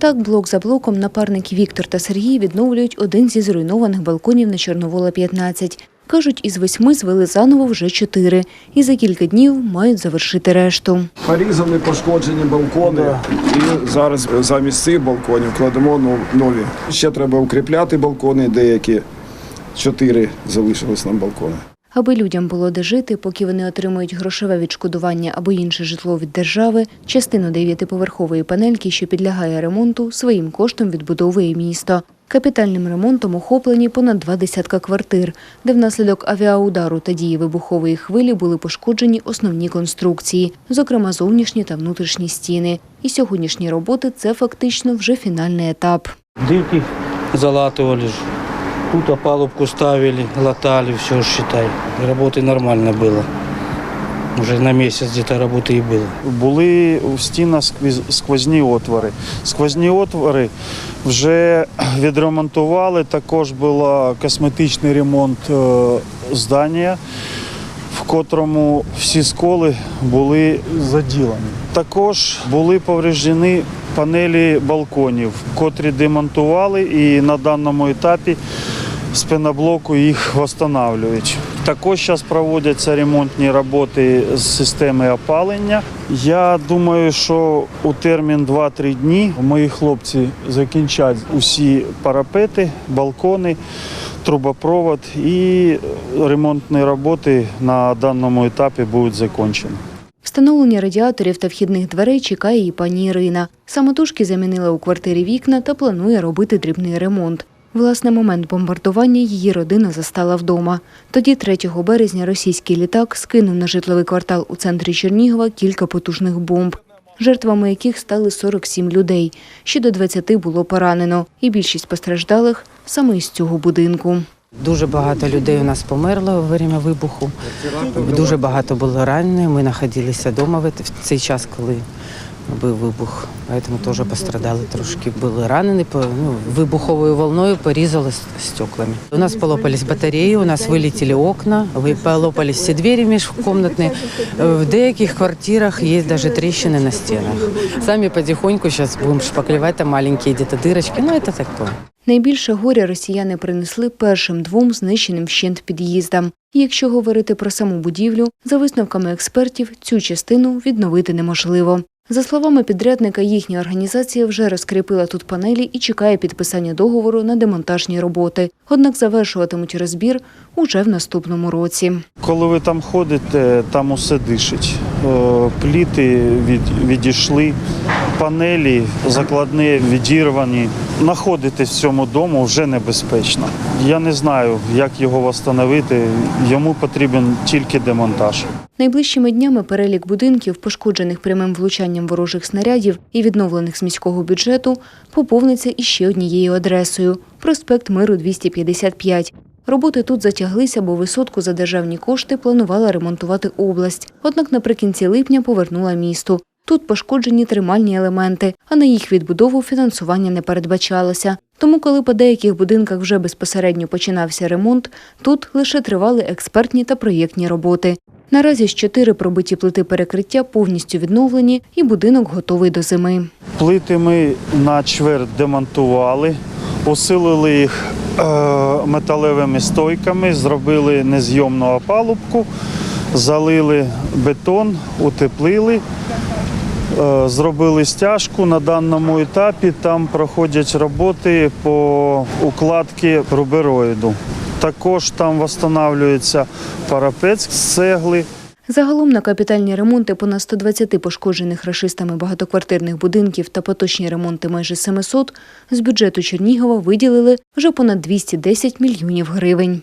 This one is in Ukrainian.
Так, блок за блоком напарники Віктор та Сергій відновлюють один зі зруйнованих балконів на Чорновола 15. Кажуть, із восьми звели заново вже чотири, і за кілька днів мають завершити решту. Порізані пошкоджені балкони, і зараз замість цих балконів кладемо нові. Ще треба укріпляти балкони, деякі чотири залишились нам балкони. Аби людям було де жити, поки вони отримують грошове відшкодування або інше житло від держави, частину дев'ятиповерхової панельки, що підлягає ремонту, своїм коштом відбудовує місто. Капітальним ремонтом охоплені понад два десятка квартир, де внаслідок авіаудару та дії вибухової хвилі були пошкоджені основні конструкції, зокрема зовнішні та внутрішні стіни. І сьогоднішні роботи це фактично вже фінальний етап. Дырки залатывали ж. Тут опалубку ставили, латали, все, считай. Работы нормально было. Уже на месяц где-то работы и было. були в стінах сквіз- сквозні отвори. Сквозні отвори вже відремонтували. Також був косметичний ремонт е, здання, в котрому всі сколи були заділені. Також були повреждені панелі балконів, котрі демонтували і на даному етапі з пеноблоку їх встановлюють. Також зараз проводяться ремонтні роботи з системи опалення. Я думаю, що у термін 2-3 дні мої хлопці закінчать усі парапети, балкони, трубопровод і ремонтні роботи на даному етапі будуть закінчені. Встановлення радіаторів та вхідних дверей чекає і пані Ірина. Самотужки замінила у квартирі вікна та планує робити дрібний ремонт. Власне, момент бомбардування її родина застала вдома. Тоді, 3 березня, російський літак скинув на житловий квартал у центрі Чернігова кілька потужних бомб, жертвами яких стали 47 людей. Ще до 20 було поранено, і більшість постраждалих саме із цього будинку. Дуже багато людей у нас померло во время вибуху. Дуже багато було ранених. Ми знаходилися вдома в цей час, коли був вибух. Тому теж пострадали трошки. Були ранені, ну, вибуховою волною порізали стеклами. У нас полопались батареї, у нас вилетіли окна, полопались всі двері міжкомнатні. В деяких квартирах є навіть тріщини на стінах. Самі потихоньку зараз будемо шпаклювати маленькі десь дирочки. Ну, це таке. Найбільше горя росіяни принесли першим двом знищеним вщент під'їздам. Якщо говорити про саму будівлю, за висновками експертів, цю частину відновити неможливо. За словами підрядника, їхня організація вже розкріпила тут панелі і чекає підписання договору на демонтажні роботи. Однак завершуватимуть розбір уже в наступному році. Коли ви там ходите, там усе дишить. Е, Пліти від, відійшли, панелі закладні відірвані. Знаходитись в цьому дому вже небезпечно. Я не знаю, як його встановити. Йому потрібен тільки демонтаж. Найближчими днями перелік будинків, пошкоджених прямим влучанням ворожих снарядів і відновлених з міського бюджету, поповниться іще однією адресою – проспект Миру 255. Роботи тут затяглися, бо висотку за державні кошти планувала ремонтувати область. Однак наприкінці липня повернула місту. Тут пошкоджені тримальні елементи, а на їх відбудову фінансування не передбачалося. Тому, коли по деяких будинках вже безпосередньо починався ремонт, тут лише тривали експертні та проєктні роботи. Наразі ж чотири пробиті плити перекриття повністю відновлені, і будинок готовий до зими. Плити ми на чверть демонтували, усилили їх е, металевими стойками, зробили незйомну опалубку, залили бетон, утеплили. Е, Зробили стяжку на даному етапі. Там проходять роботи по укладці рубероїду. Також там встановлюється парапет з цегли. Загалом на капітальні ремонти понад 120 пошкоджених рашистами багатоквартирних будинків та поточні ремонти майже 700 з бюджету Чернігова виділили вже понад 210 мільйонів гривень.